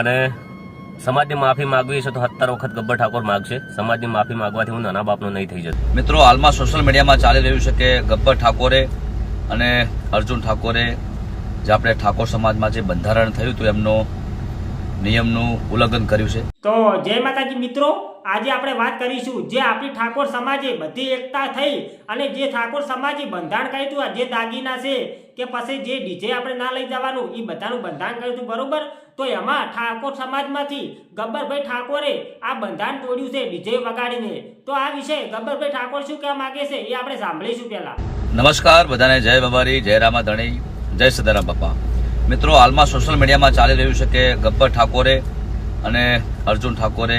અને સમાજની માફી માગવી છે તો સત્તર વખત ગબ્બર ઠાકોર માગશે. સમાજની માફી માગવાથી હું નાના બાપનો નહીં થઈ જતો. મિત્રો હાલમાં સોશિયલ મીડિયામાં ચાલી રહ્યું છે કે ગબ્બર ઠાકોરે અને અર્જુન ઠાકોરે જે આપણે ઠાકોર સમાજમાં જે બંધારણ થયું હતું એમનો નિયમનું ઉલ્લંઘન કર્યું છે. તો જય માતાજી મિત્રો. આજે આપણે વાત કરીશું જે આપણી ઠાકોર સમાજે બધી એકતા થઈ અને જે ઠાકોર સમાજે બંધારણ કર્યું હતું જે દાગીના છે, કે પછી જે ડીજે આપણે ના લઈ જવાનું એ બધાનું બંધારણ કર્યું હતું, બરોબર? તો એમાં ઠાકોર સમાજમાંથી ગબ્બરભાઈ ઠાકોરે આ બંધારણ તોડ્યું છે, ડીજે વગાડીને. તો આ વિશે ગબ્બરભાઈ ઠાકોર શું કહેવા માંગે છે, એ આપણે સાંભળીશું પહેલા. નમસ્કાર, બધાને જય બાબારી જય રામાધણી, જય સદારામ બાપા. મિત્રો, હાલમાં સોશિયલ મીડિયામાં ચાલી રહ્યું છે કે ગબ્બર ઠાકોરે અને અર્જુન ઠાકોરે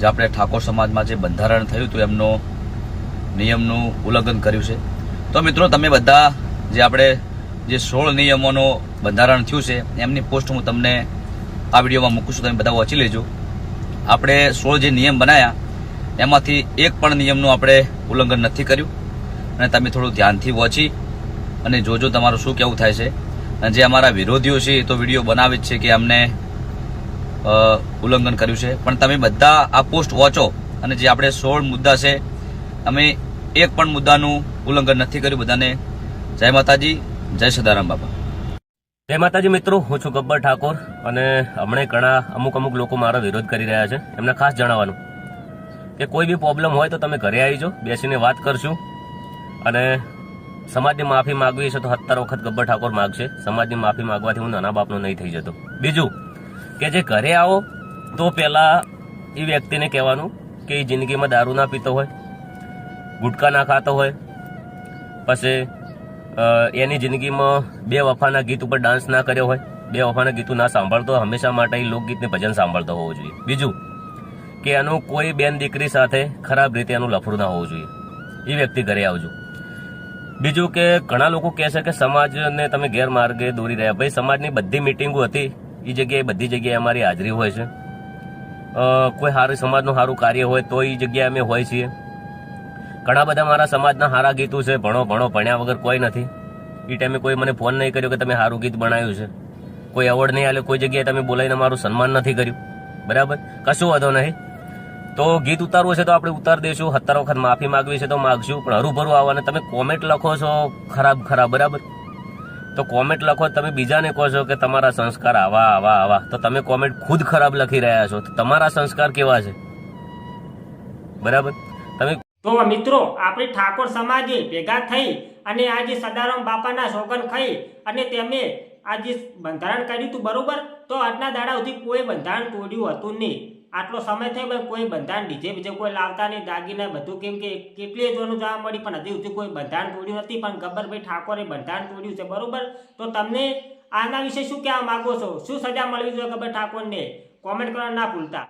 જે આપણે ઠાકોર સમાજમાં જે બંધારણ થયું હતું, એમનો નિયમનું ઉલ્લંઘન કર્યું છે. તો મિત્રો, તમે બધા જે આપણે જે સોળ નિયમોનું બંધારણ થયું છે, એમની પોસ્ટ હું તમને આ વિડીયોમાં મૂકું છું, તમે બધા વાંચી લેજો. આપણે સોળ જે નિયમ બનાવ્યા એમાંથી એક પણ નિયમનું આપણે ઉલ્લંઘન નથી કર્યું. અને તમે થોડું ધ્યાનથી વાંચી અને જોજો તમારું શું કેવું થાય છે. અને જે અમારા વિરોધીઓ છે, એ તો વીડિયો બનાવે જ છે કે અમને ઉલ્લંઘન કર્યું છે. પણ તમે બધા આ પોસ્ટ વોચો અને જે આપણે સોળ મુદ્દા છે, અમે એક પણ મુદ્દાનું ઉલ્લંઘન નથી કર્યું. બધાને જય માતાજી, જય સદારામ બાપા. જય માતાજી મિત્રો, હું છું ગબ્બર ઠાકોર અને હમણાં ઘણા અમુક અમુક લોકો મારો વિરોધ કરી રહ્યા છે. એમને ખાસ જણાવવાનું કે કોઈ બી પ્રોબ્લેમ હોય તો તમે ઘરે આવી જાઓ બેસીને વાત કરશું અને સમાજની માફી માગવી છે તો સત્તર વખત ગબ્બર ઠાકોર માગશે. સમાજની માફી માગવાથી હું નાના બાપનો નહીં થઈ જતો. બીજું કે જે ઘરે આવો, તો પહેલાં એ વ્યક્તિને કહેવાનું કે એ જિંદગીમાં દારૂ ના પીતો હોય, ગુટકા ના ખાતો હોય, પછી એની જિંદગીમાં બે વફાના ગીત ઉપર ડાન્સ ના કર્યો હોય, બે વફાના ગીતો ના સાંભળતો હંમેશા માટે એ લોકગીતને ભજન સાંભળતો હોવો જોઈએ. બીજું કે એનું કોઈ બેન દીકરી સાથે ખરાબ રીતે એનું લફડું ના હોવું જોઈએ. એ વ્યક્તિ ઘરે આવજો. બીજું કે ઘણા લોકો કહે છે કે સમાજને તમે ગેરમાર્ગે દોરી રહ્યા. ભાઈ, સમાજની બધી મિટિંગો હતી એ જગ્યાએ બધી જગ્યાએ અમારી હાજરી હોય છે. કોઈ સારું સમાજનું સારું કાર્ય હોય તો એ જગ્યાએ અમે હોય છીએ. ઘણા બધા મારા સમાજના સારા ગીતો છે, ભણો ભણો, ભણ્યા વગર કોઈ નથી. એ ટાઈમે કોઈ મને ફોન નહીં કર્યો કે તમે સારું ગીત બનાવ્યું છે. કોઈ એવોર્ડ નહીં આલ્યો કોઈ જગ્યાએ તમે બોલાવીને મારું સન્માન નથી કર્યું. બરાબર? કશું વાંધો નહીં. તો ગીત ઉતારવું છે તો આપણે ઉતાર દઈશું સત્તર વખત માફી માંગવી છે તો માગશું. પણ હરુભરું આવવાને તમે કોમેન્ટ લખો છો. ખરાબ ખરાબ, બરાબર? તો કોમેન્ટ લખો, તમે બીજાને કહો છો કે તમારા સંસ્કાર આવા આવા આવા. તો તમે કોમેન્ટ ખુદ ખરાબ લખી રહ્યા છો. તમારા સંસ્કાર કેવા છે? બરાબર? તમે તો મિત્રો, આપણે ઠાકોર સમાજે ભેગા થઈ અને આજે સદારામ બાપાના સોગન ખાઈ અને તેમે આજે બંધારણ કર્યું હતું બરોબર, તો આજના દાડા સુધી કોઈ બંધારણ તોડ્યું હતું નહીં. આટલો સમય થયો પણ કોઈ બંધારણ ડીજે બીજે કોઈ લાવતા નહીં, દાગીના બધું કેમ કે કેટલી જોવાનું જોવા મળી પણ હજી સુધી કોઈ બંધારણ તોડ્યું નથી, પણ ગબ્બરભાઈ ઠાકોરે બંધારણ તોડ્યું છે, બરોબર? તો તમને આના વિશે શું કહેવા માંગો છો? શું સજા મળવી જોઈએ ગબ્બર ઠાકોરને? કોમેન્ટ કરવા ના ભૂલતા.